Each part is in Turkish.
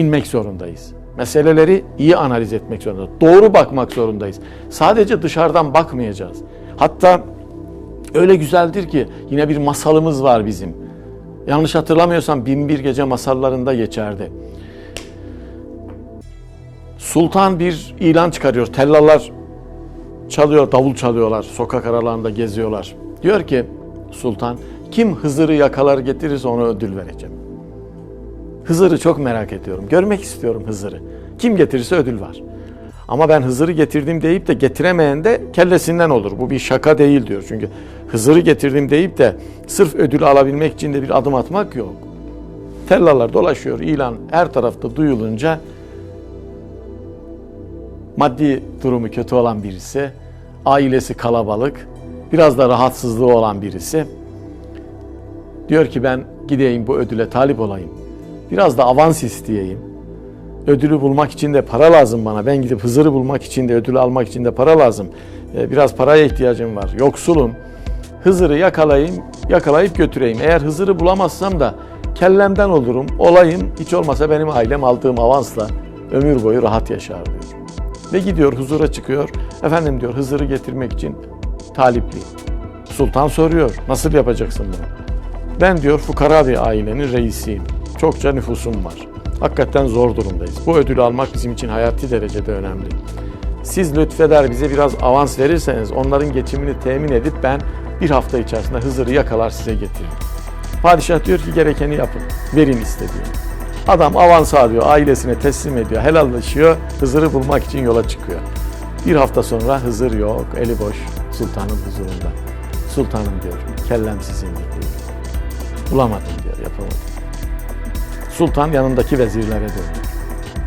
inmek zorundayız. Meseleleri iyi analiz etmek zorundayız. Doğru bakmak zorundayız. Sadece dışarıdan bakmayacağız. Hatta öyle güzeldir ki yine bir masalımız var bizim. Yanlış hatırlamıyorsam Binbir Gece masallarında geçerdi. Sultan bir ilan çıkarıyor. Tellallar çalıyor, davul çalıyorlar. Sokak aralarında geziyorlar. Diyor ki sultan kim Hızır'ı yakalar getirirse ona ödül vereceğim. Hızır'ı çok merak ediyorum. Görmek istiyorum Hızır'ı. Kim getirirse ödül var. Ama ben Hızır'ı getirdim deyip de getiremeyen de kellesinden olur. Bu bir şaka değil diyor. Çünkü Hızır'ı getirdim deyip de sırf ödül alabilmek için de bir adım atmak yok. Tellalar dolaşıyor. ilan her tarafta duyulunca maddi durumu kötü olan birisi, ailesi kalabalık, biraz da rahatsızlığı olan birisi diyor ki ben gideyim bu ödüle talip olayım. Biraz da avans isteyeyim. Ödülü bulmak için de para lazım bana. Ben gidip Hızır'ı bulmak için de ödülü almak için de para lazım. Ee, Biraz paraya ihtiyacım var. Yoksulum. Hızır'ı yakalayayım, yakalayıp götüreyim. Eğer Hızır'ı bulamazsam da kellemden olurum, olayım. Hiç olmasa benim ailem aldığım avansla ömür boyu rahat yaşar diyor. Ve gidiyor huzura çıkıyor. Efendim diyor Hızır'ı getirmek için talipliyim. Sultan soruyor nasıl yapacaksın bunu? Ben diyor fukara bir ailenin reisiyim. Çokça nüfusum var. Hakikaten zor durumdayız. Bu ödülü almak bizim için hayati derecede önemli. Siz lütfeder bize biraz avans verirseniz onların geçimini temin edip ben bir hafta içerisinde Hızır'ı yakalar size getiririm. Padişah diyor ki gerekeni yapın. Verin istediğini. Adam avans alıyor, ailesine teslim ediyor, helalleşiyor, Hızır'ı bulmak için yola çıkıyor. Bir hafta sonra Hızır yok, eli boş sultanın huzurunda. Sultanım diyor, kellem sizindir diyor. Bulamadım diyor, yapamadım. Sultan yanındaki vezirlere dönüyor.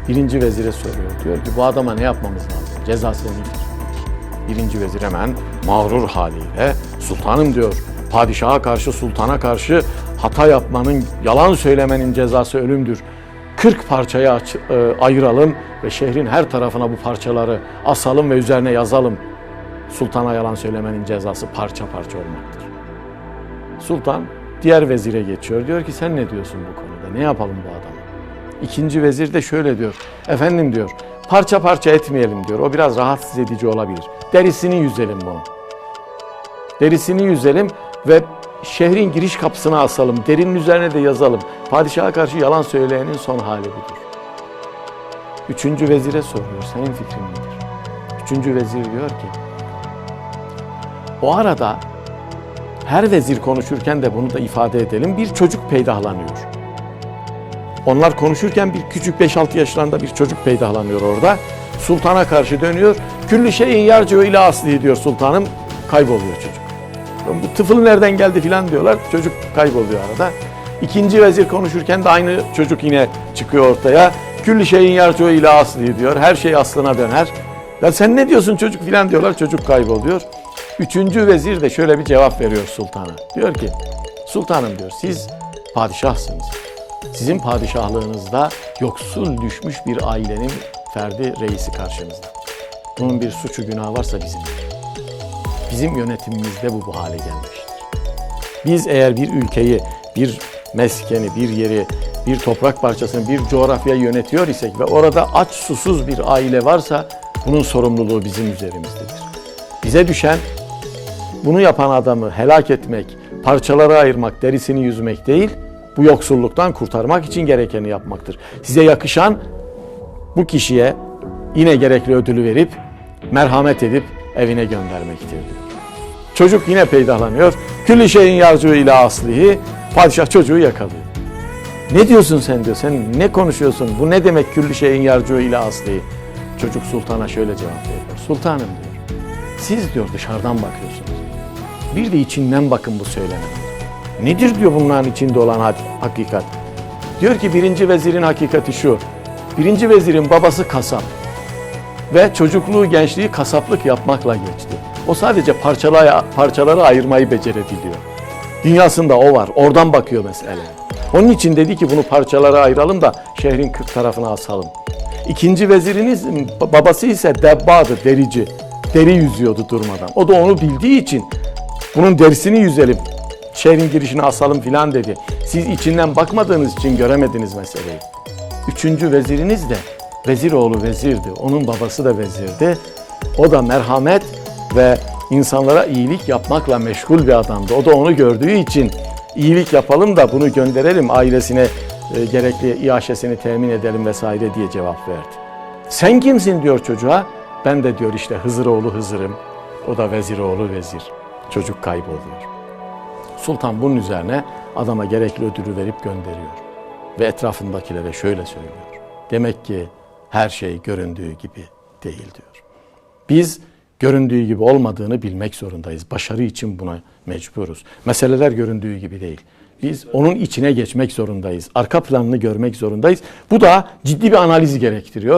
Birinci vezire soruyor. Diyor ki bu adama ne yapmamız lazım? Cezası nedir? Birinci vezir hemen mağrur haliyle sultanım diyor. Padişaha karşı, sultana karşı hata yapmanın, yalan söylemenin cezası ölümdür. 40 parçaya e, ayıralım ve şehrin her tarafına bu parçaları asalım ve üzerine yazalım. Sultana yalan söylemenin cezası parça parça olmaktır. Sultan diğer vezire geçiyor. Diyor ki sen ne diyorsun bu konuda? Ne yapalım bu adama? İkinci vezir de şöyle diyor. Efendim diyor parça parça etmeyelim diyor. O biraz rahatsız edici olabilir. Derisini yüzelim bunu. Derisini yüzelim ve şehrin giriş kapısına asalım. Derinin üzerine de yazalım. Padişaha karşı yalan söyleyenin son hali budur. Üçüncü vezire soruyor. Senin fikrin nedir? Üçüncü vezir diyor ki o arada her vezir konuşurken de bunu da ifade edelim. Bir çocuk peydahlanıyor. Onlar konuşurken bir küçük 5-6 yaşlarında bir çocuk peydahlanıyor orada. Sultana karşı dönüyor. Küllü şeyin yarcı ile asli diyor sultanım. Kayboluyor çocuk. Bu tıfıl nereden geldi filan diyorlar. Çocuk kayboluyor arada. İkinci vezir konuşurken de aynı çocuk yine çıkıyor ortaya. Küllü şeyin yarcı ile asli diyor. Her şey aslına döner. Ya sen ne diyorsun çocuk filan diyorlar. Çocuk kayboluyor. Üçüncü vezir de şöyle bir cevap veriyor sultana. Diyor ki sultanım diyor siz padişahsınız. Sizin padişahlığınızda yoksul düşmüş bir ailenin ferdi reisi karşınızda. Bunun bir suçu günahı varsa bizimdir. Bizim yönetimimizde bu bu hale gelmiştir. Biz eğer bir ülkeyi, bir meskeni, bir yeri, bir toprak parçasını, bir coğrafyayı yönetiyor isek ve orada aç susuz bir aile varsa bunun sorumluluğu bizim üzerimizdedir. Bize düşen bunu yapan adamı helak etmek, parçalara ayırmak, derisini yüzmek değil, bu yoksulluktan kurtarmak için gerekeni yapmaktır. Size yakışan bu kişiye yine gerekli ödülü verip merhamet edip evine göndermektir. Çocuk yine peydahlanıyor. Külli şeyin yarcığı ile aslihi. Padişah çocuğu yakalıyor. Ne diyorsun sen diyor. Sen ne konuşuyorsun? Bu ne demek külli şeyin yarcığı ile aslihi? Çocuk sultana şöyle cevap veriyor. Sultanım diyor. Siz diyor dışarıdan bakıyorsunuz. Bir de içinden bakın bu söylenenlere. Nedir diyor bunların içinde olan hakikat? Diyor ki birinci vezirin hakikati şu. Birinci vezirin babası kasap ve çocukluğu gençliği kasaplık yapmakla geçti. O sadece parçalara, parçaları ayırmayı becerebiliyor. Dünyasında o var. Oradan bakıyor meseleye. Onun için dedi ki bunu parçalara ayıralım da şehrin kırk tarafına asalım. İkinci veziriniz babası ise debbadı, derici. Deri yüzüyordu durmadan. O da onu bildiği için bunun derisini yüzelim, şehrin girişine asalım filan dedi. Siz içinden bakmadığınız için göremediniz meseleyi. üçüncü veziriniz de Veziroğlu vezirdi. Onun babası da vezirdi. O da merhamet ve insanlara iyilik yapmakla meşgul bir adamdı. O da onu gördüğü için iyilik yapalım da bunu gönderelim ailesine e, gerekli iaşesini temin edelim vesaire diye cevap verdi. Sen kimsin diyor çocuğa. Ben de diyor işte Hızıroğlu Hızır'ım. O da Veziroğlu Vezir. Çocuk kayboluyor. Sultan bunun üzerine adama gerekli ödülü verip gönderiyor. Ve etrafındakilere şöyle söylüyor. Demek ki her şey göründüğü gibi değil diyor. Biz göründüğü gibi olmadığını bilmek zorundayız. Başarı için buna mecburuz. Meseleler göründüğü gibi değil. Biz onun içine geçmek zorundayız. Arka planını görmek zorundayız. Bu da ciddi bir analizi gerektiriyor.